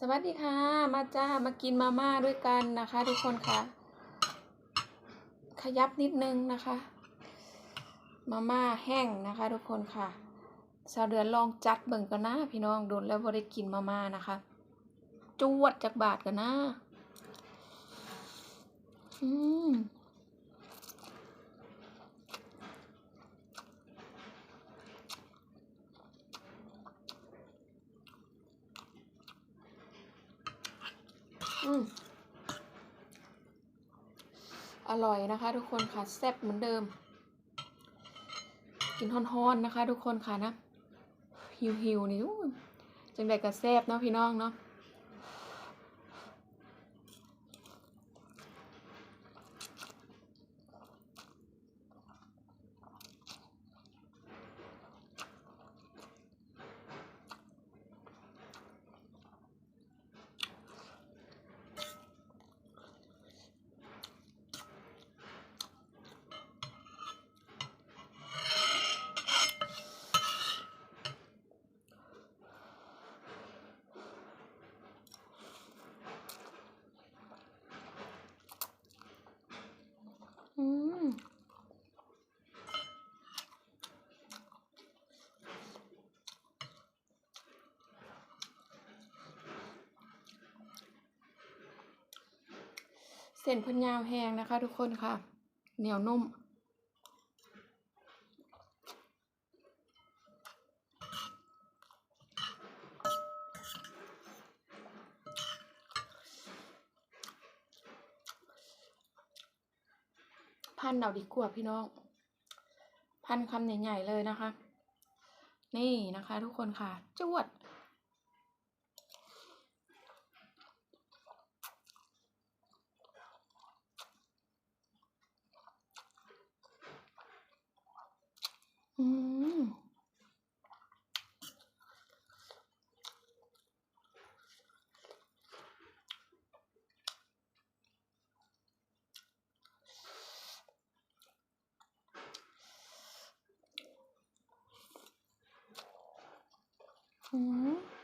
สวัสดีค่ะ มาจ้า มากินมาม่าด้วยกันนะคะ ทุกคนค่ะ ขยับนิดนึงนะคะ มาม่าแห้งนะคะ ทุกคนค่ะสาวเดือนลองจัดเบิ่งกันนะพี่น้องโดนแล้วบ่ได้กินมาม่านะคะ จวดจากบาทกันนะอืม อืมอร่อยนะคะ ทุกคนค่ะแซ่บเหมือนเดิม กินฮ้อนๆนะคะ ทุกคนค่ะนะหิวหิวๆนี่จังใดก็แซ่บเนาะพี่น้องเนาะอืมเส้นพันยาวแห้งนะคะ ทุกคนค่ะ เหนียวนุ่ม พันเอาดีกว่าพี่น้อง พันคำใหญ่ๆเลยนะคะ นี่นะคะ ทุกคนค่ะจวด อืมอืม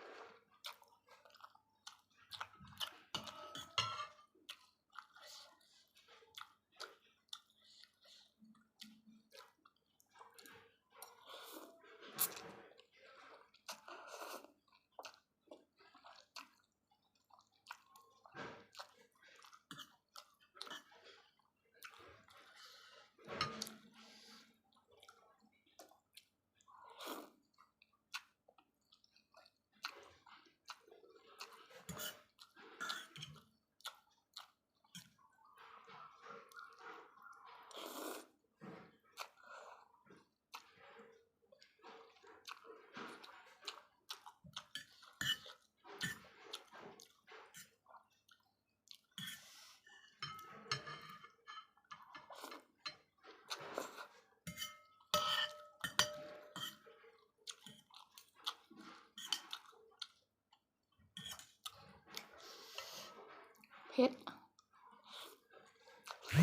เผ็ด อ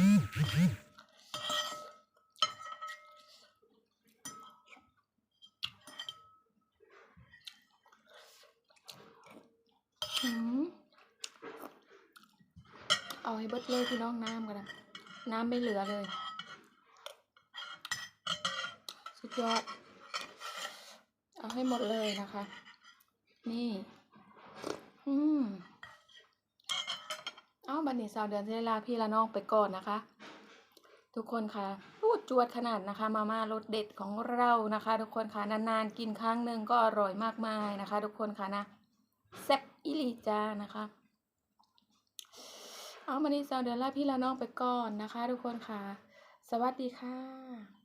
ืม เอาให้เบิดเลยพี่น้องน้ำกันนะน้ำไม่เหลือเลย สุดยอด เอาให้หมดเลยนะคะ นี่ อืมเอาบันนี้สาวเดือนเซลาพี่ละนองไปก่อนนะคะ ทุกคนค่ะพูดจวดขนาดนะคะ มาม่ารสเด็ดของเรานะคะ ทุกคนค่ะนานๆกินครั้งหนึ่งก็อร่อยมากมายนะคะ ทุกคนค่ะนะแซ่บ อิลิจานะคะเอามานี้สาวเดือนลาพี่ละน้องไปก่อนนะคะ ทุกคนค่ะ สวัสดีค่ะ